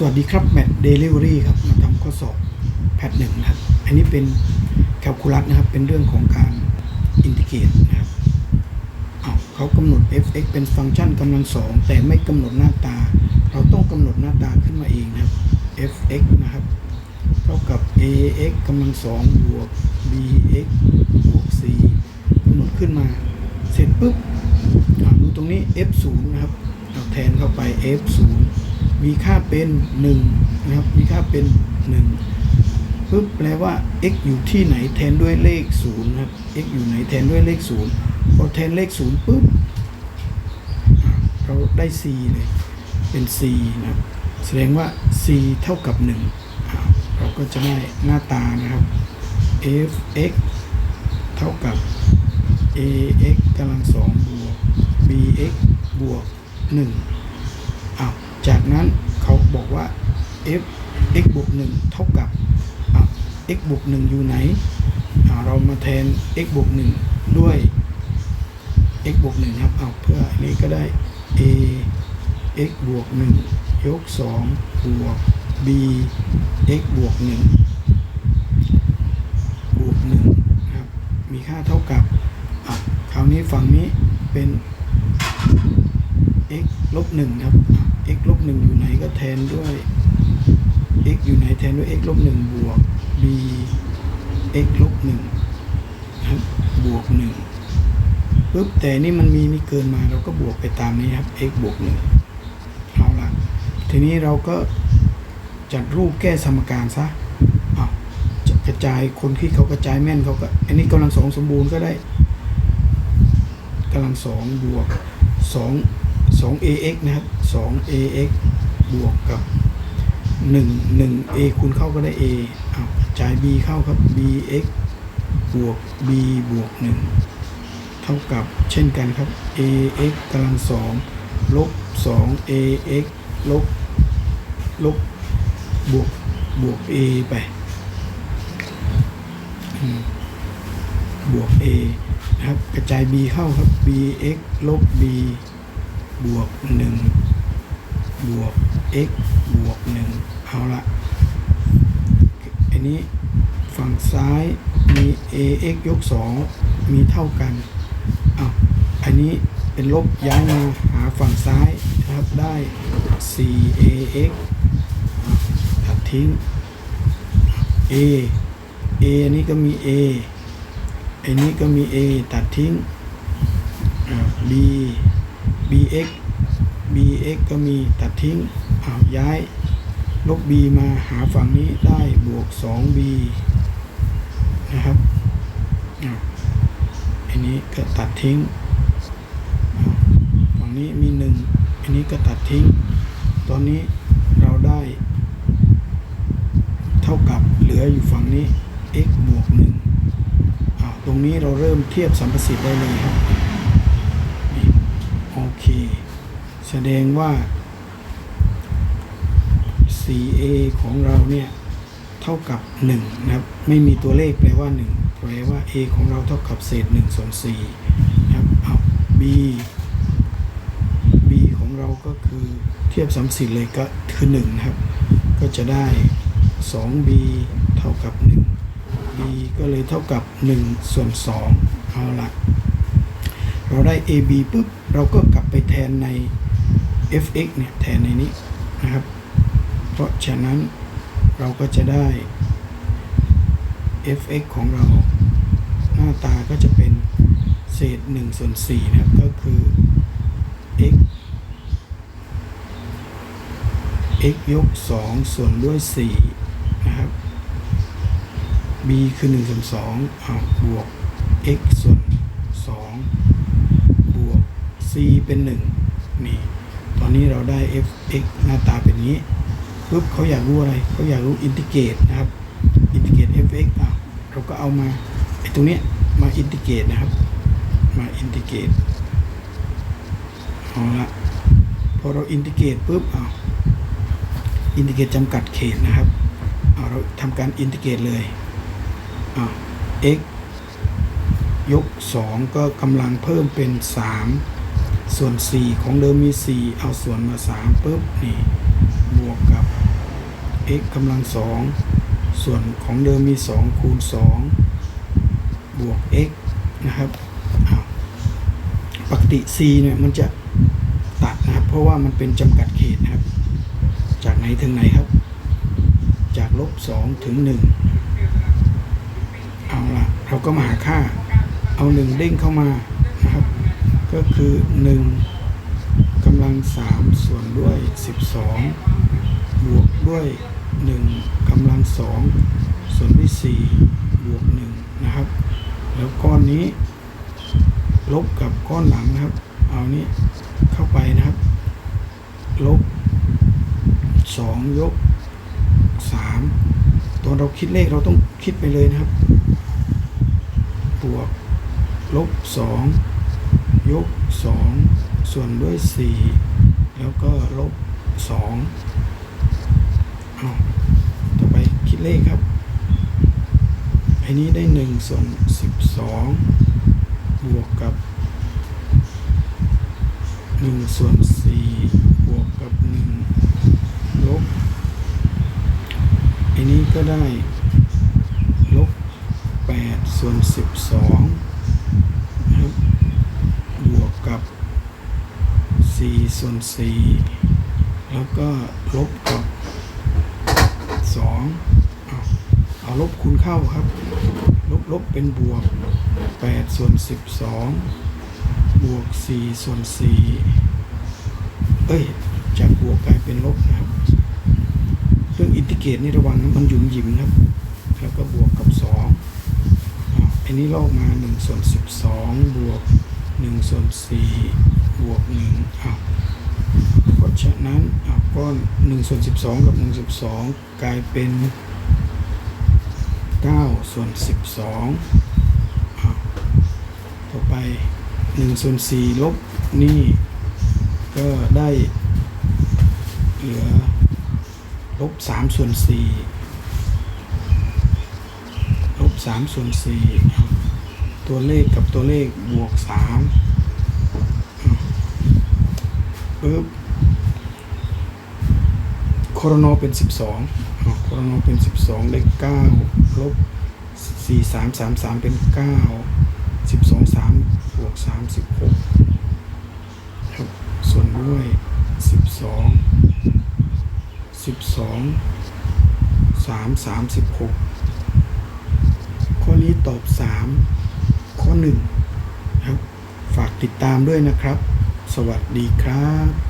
สวัสดีครับแมทเดลิเวอรี่ครับมาทำข้อสอบแพทหนึ่งนะครับ อันนี้เป็นแคลคูลัสนะครับ เป็นเรื่องของการอินทิเกรตนะครับเขากำหนด f(x) เป็นฟังก์ชันกำลังสองแต่ไม่กำหนดหน้าตา เราต้องกำหนดหน้าตาขึ้นมาเองนะครับ f(x) นะครับ เท่ากับ ax กำลังสองบวก bx บวก c กำหนดขึ้นมา เสร็จปุ๊บดูตรงนี้ f 0นะครับเอาแทนเข้าไป f 0 มีค่าเป็น1นะครับมีค่าเป็น1ปุ๊บแปลว่า x อยู่ที่ไหนแทนด้วยเลข0นะครับ x อยู่ไหนแทนด้วยเลข0พอแทนเลข0ปุ๊บเราได้ c เลยเป็น c นะครับแสดงว่า c เท่ากับ1อะเราก็จะได้หน้าตานะครับ f x เท่ากับ a x กำลังสองบวก b x บวก1อ้าว จากนั้นเขาบอกว่า f x บวก1เท่ากับ x บวก1อยู่ไหน เรามาแทน x บวก1ด้วย x บวก1ครับเอาเพื่อนี้ก็ได้ a x บวก1ยก2บวก b x บวก1บวก1นะครับ มีค่าเท่ากับคราวนี้ฝั่งนี้เป็น x ลบ1ครับ x ลบ1อยู่ไหนก็แทนด้วย x อยู่ไหนแทนด้วย x ลบ1บวก b x ลบ1นะครับบวก1ปุ๊บแต่นี่มันมีนี่เกินมาเราก็บวกไปตามนี้ครับ x บวก1เอาละทีนี้เราก็จัดรูปแก้สมการซะอ้าจะกระจายคนที่เขากระจายแม่นเขาก็ อันนี้กำลังสองสมบูรณ์ก็ได้กำลังสองบวกสอง สอง ax นะครับสอง ax บวกกับหนึ่งหนึ่ง a คูณเข้าก็ได้ a อ้าจ่าย b เข้าครับ bx บวก b บวกหนึ่งเท่ากับเช่นกันครับ ax กำลังสองลบสอง ax ลบลบบวกบวก a ไปบวก a นะครับกระจาย b เข้าครับ bx ลบ b บวก1บวก x บวก1เอาละอันนี้ฝั่งซ้ายมี ax ยก 2 มีเท่ากันอ้าอันนี้เป็นลบย้ายมาหาฝั่งซ้ายนะครับได้ 4ax อะตัดทิ้ง a a อันนี้ก็มี a อันนี้ก็มี a ตัดทิ้งอ่า b bx bx ก็มีตัดทิ้งอ้าวย้าย ลบ b มาหาฝั่งนี้ได้บวก 2b นะครับอันนี้ก็ตัดทิ้งฝั่งนี้มี 1 อันนี้ก็ตัดทิ้ง ตอนนี้เราได้ เท่ากับเหลืออยู่ฝั่งนี้ x บวก1อ้าวตรงนี้เราเริ่มเทียบสัมประสิทธิ์ได้เลยครับ นี่โอเค แสดงว่า 4a ของเราเนี่ยเท่ากับ 1 นะครับ ไม่มีตัวเลขแปลว่า 1 แปลว่า a ของเราเท่ากับเศษ 1 ส่วน4นะครับเอา b b ของเราก็คือเทียบสัมสิทธิ์เลยก็คือ 1 นะครับ ก็จะได้ 2b เท่ากับ 1 b ก็เลยเท่ากับ 1 ส่วน 2 เอาละเราได้ ab ปุ๊บ เราก็กลับไปแทนใน fx เนี่ยแทนในนี้นะครับ เพราะฉะนั้นเราก็จะได้ fx ของเราหน้าตาก็จะเป็นเศษ1ส่วน4นะครับ ก็คือ x x ยก 2 ส่วนด้วย4นะครับ b คือ1ส่วน2อ้าวบวก x ส่วน 2 บวก c เป็น 1 นี่ อนนี้เราได้ f x หน้าตาเป็นนี้ปุ๊บเขาอยากรู้อะไรเขาอยากรู้อินทิเกรตนะครับอินทิเกรต f x อะเราก็เอามาไอ้ตรงเนี้ยมาอินทิเกรตนะครับ มาอินทิเกรตเอาละพอเราอินทิเกรตปุ๊บเอาอินทิเกรตจำกัดเขตนะครับเอาเราทำการอินทิเกรตเลยเอา x ยก 2 ก็กำลังเพิ่มเป็น 3 ส่วน 4 ของเดิมมี 4 เอาส่วนมา3ปุ๊บนี่บวกกับ x กำลังสองส่วนของเดิมมีสองคูณสองบวก x นะครับอ้าปกติ c เนี่ยมันจะตัดนะครับ เพราะว่ามันเป็นจำกัดเขตนะครับ จากไหนถึงไหนครับ จากลบสองถึงหนึ่งเอาละเราก็มาหาค่า เอาหนึ่งเด้งเข้ามา ก็คือหนึ่งกำลังสามส่วนด้วยสิบสองบวกด้วยหนึ่งกำลังสองส่วนด้วยสี่บวกหนึ่งนะครับ แล้วก้อนนี้ ลบกับก้อนหลังนะครับ เอานี้เข้าไปนะครับ ลบสองยกสามตอนเราคิดเลขเราต้องคิดไปเลยนะครับ บวก ลบสอง ยก 2 ส่วนด้วย 4 แล้วก็ลบ2อาต่อไปคิดเลขครับ อันนี้ได้ 1 ส่วน 12 บวกกับ 1 ส่วน 4 บวกกับ 1 ลบ อันนี้ก็ได้ลบ8ส่วน 12 ส่วนสี่แล้วก็ลบกับสองเอาเอาลบคูณเข้าครับ ลบลบเป็นบวกแปดส่วนสิบสองบวกสี่ส่วนสี่เอ้ย จากบวกกลายเป็นลบนะครับเรื่องอินทิเกรตนี่ระวังนะมันหยุ่มหยิมนะครับ แล้วก็บวกกับสองอันนี้ลอกมาหนึ่งส่วนสิบสองบวกหนึ่งส่วนสี่บวกหนึ่งอะ เพราะฉะนั้นก้อนหนึ่งส่วนสิบสองกับหนึ่งสิบสองกลายเป็นเก้าส่วนสิบสองต่อไปหนึ่งส่วนสี่ลบนี่ก็ได้เหลือลบสามส่วนสี่ลบสามส่วนสี่ตัวเลขกับตัวเลขบวกสาม ปึ๊บโคโรโนเป็นสิบสองโคโรโนเป็นสิบสองเลขเก้าลบสี่สามสามสามเป็นเก้าสิบสองสามบวกสามสิบหกส่วนด้วยสิบสองสิบสองสามสามสิบหกข้อนี้ตอบสามข้อหนึ่งครับ ฝากติดตามด้วยนะครับ สวัสดีครับ